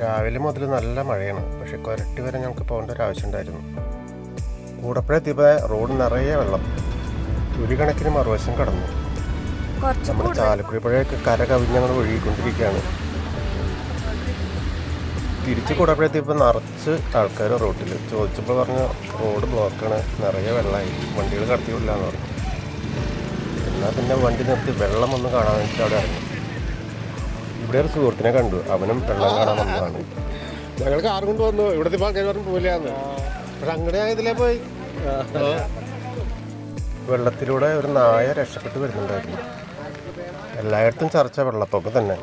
രാവിലെ മുതൽ നല്ല മഴയാണ്. പക്ഷെ കൊരട്ടി വരെ ഞങ്ങൾക്ക് പോകേണ്ട ഒരു ആവശ്യം ഉണ്ടായിരുന്നു. കൂടപ്പുഴെത്തിയപ്പോൾ റോഡ് നിറയെ വെള്ളം. ഒരു കണക്കിന് മറുവശം കടന്നു. നമ്മൾ നമ്മുടെ ചാലക്കുടി പുഴയൊക്കെ കര കവിഞ്ഞങ്ങൾ ഒഴുകിക്കൊണ്ടിരിക്കുകയാണ്. തിരിച്ച് കൂടപ്പുഴെത്തിയപ്പോൾ നിറച്ച് ആൾക്കാർ റോട്ടിൽ ചോദിച്ചപ്പോൾ പറഞ്ഞ റോഡ് ബ്ലോക്കാണ്. നിറയെ വെള്ളമായി. വണ്ടികൾ കടത്തിയില്ല എന്ന് പറഞ്ഞു. എന്നാൽ പിന്നെ വണ്ടി നിർത്തി വെള്ളം ഒന്ന് കാണാൻ വേണ്ടിയിട്ട് അവിടെ ഇറങ്ങി. ഇവിടെ ഒരു സുഹൃത്തിനെ കണ്ടു. അവനും വെള്ളം കാണാൻ വന്നതാണ്. ഞങ്ങൾ കാർ കൊണ്ട് വന്നു ഇവിടുത്തെ ആൾക്കാർ പറഞ്ഞു പോലെയാന്ന് പക്ഷെ അങ്ങനെ ഇതിലേ പോയി. വെള്ളത്തിലൂടെ ഒരു നായ രക്ഷപ്പെട്ട് വരുന്നുണ്ടായിരുന്നു. എല്ലായിടത്തും ചർച്ച വെള്ളപ്പൊക്കം തന്നെ.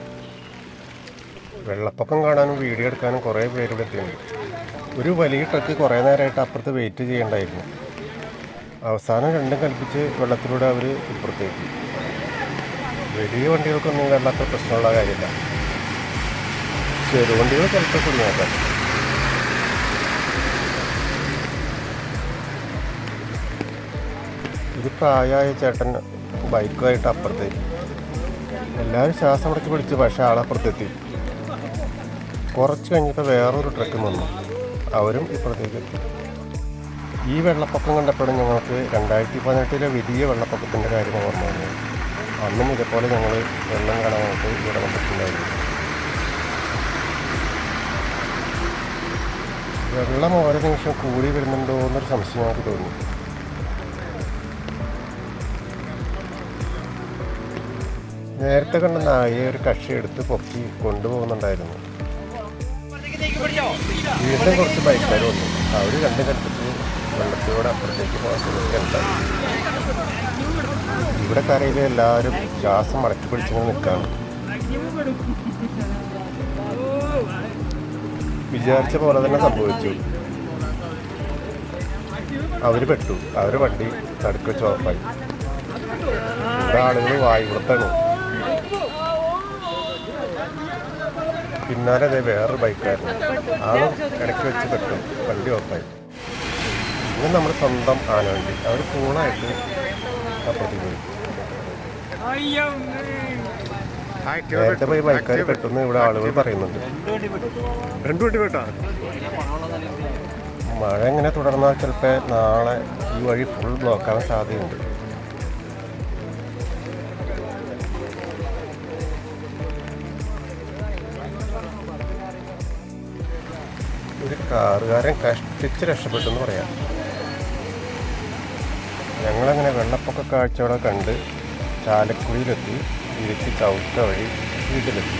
വെള്ളപ്പൊക്കം കാണാനും വീഡിയോ എടുക്കാനും കുറേ പേര് ഇവിടെ എത്തിയിട്ടുണ്ട്. ഒരു വലിയ ട്രക്ക് കുറേ നേരമായിട്ട് അപ്പുറത്ത് വെയിറ്റ് ചെയ്യണ്ടായിരുന്നു. അവസാനം രണ്ടും കൽപ്പിച്ച് വെള്ളത്തിലൂടെ അവർ ഇപ്പുറത്തേക്ക്. വലിയ വണ്ടികൾക്കൊന്നും വെള്ളത്തെ പ്രശ്നമുള്ള കാര്യമില്ല. ചെറു വണ്ടികൾ ചിലപ്പോൾ കുടുങ്ങിയേക്കാം ഒരു പ്രായമായ ചേട്ടൻ ബൈക്കുമായിട്ട് അപ്പുറത്തേക്ക് എല്ലാവരും ശ്വാസം അടക്കി പിടിച്ച് പക്ഷേ ആളപ്പുറത്തെത്തി കുറച്ച് കഴിഞ്ഞപ്പോൾ വേറൊരു ട്രക്ക് വന്നു. അവരും ഇപ്പുറത്തേക്ക് എത്തി. ഈ വെള്ളപ്പൊക്കം കണ്ടപ്പോഴും ഞങ്ങൾക്ക് രണ്ടായിരത്തി പതിനെട്ടിലെ വലിയ വെള്ളപ്പൊക്കത്തിന്റെ കാര്യം ഓർമ്മ വന്നു. അന്നും ഇതേപോലെ ഞങ്ങൾ വെള്ളം കാണാനായിട്ട് ഇവിടെ വന്നിട്ടുണ്ടായിരുന്നു. വെള്ളം ഓരോ നിമിഷം കൂടി വരുന്നുണ്ടോ എന്നൊരു സംശയം ഞങ്ങൾക്ക് തോന്നി. നേരത്തെ കണ്ട നായയെ ഒരു കക്ഷി എടുത്ത് പൊക്കി കൊണ്ടുപോകുന്നുണ്ടായിരുന്നു. വീണ്ടും കുറച്ച് ബൈക്കുകാർ വന്നു. അവർ രണ്ട് കൽപ്പിച്ച് വെള്ളത്തിലൂടെ അപ്പുറത്തേക്ക് പോകാൻ ശ്രമിക്കുന്നുണ്ടായി ഇവിടെ കരയിൽ എല്ലാവരും ശ്വാസം മടക്കി പിടിച്ചിങ്ങനെ നിൽക്കാണ് വിചാരിച്ച പോലെ തന്നെ സംഭവിച്ചു. അവർ പെട്ടു. അവർ വണ്ടി തടുക്ക വെച്ച് ഉറപ്പായി. ഇവിടെ ആളുകൾ വായുപുറത്താണ് പിന്നാലെ അതെ വേറൊരു ബൈക്കായിരുന്നു. ആളും ഇടയ്ക്ക് വെച്ച് പെട്ടു. വണ്ടി ഓഫായി ഇന്ന് നമ്മുടെ സ്വന്തം ആനവണ്ടി. അവർ കൂളായിട്ട് അപ്പുറത്തേക്ക് പോയി നേരത്തെ പോയി ബൈക്കാർ പെട്ടെന്ന് ഇവിടെ ആളുകൾ പറയുന്നുണ്ട്. രണ്ടു വണ്ടി വേട്ടാ മഴ ഇങ്ങനെ തുടർന്നാൽ ചിലപ്പോൾ നാളെ ഈ വഴി ഫുൾ ബ്ലോക്ക് ആവാൻ സാധ്യതയുണ്ട്. ഒരു കാറുകാരൻ കഷ്ടിച്ച് രക്ഷപ്പെട്ടു എന്ന് പറയാം. ഞങ്ങളങ്ങനെ വെള്ളപ്പൊക്ക കാഴ്ചകളെ കണ്ട് ചാലക്കുടിയിലെത്തി തിരിച്ച് ചവിട്ട വഴി വീട്ടിലെത്തി.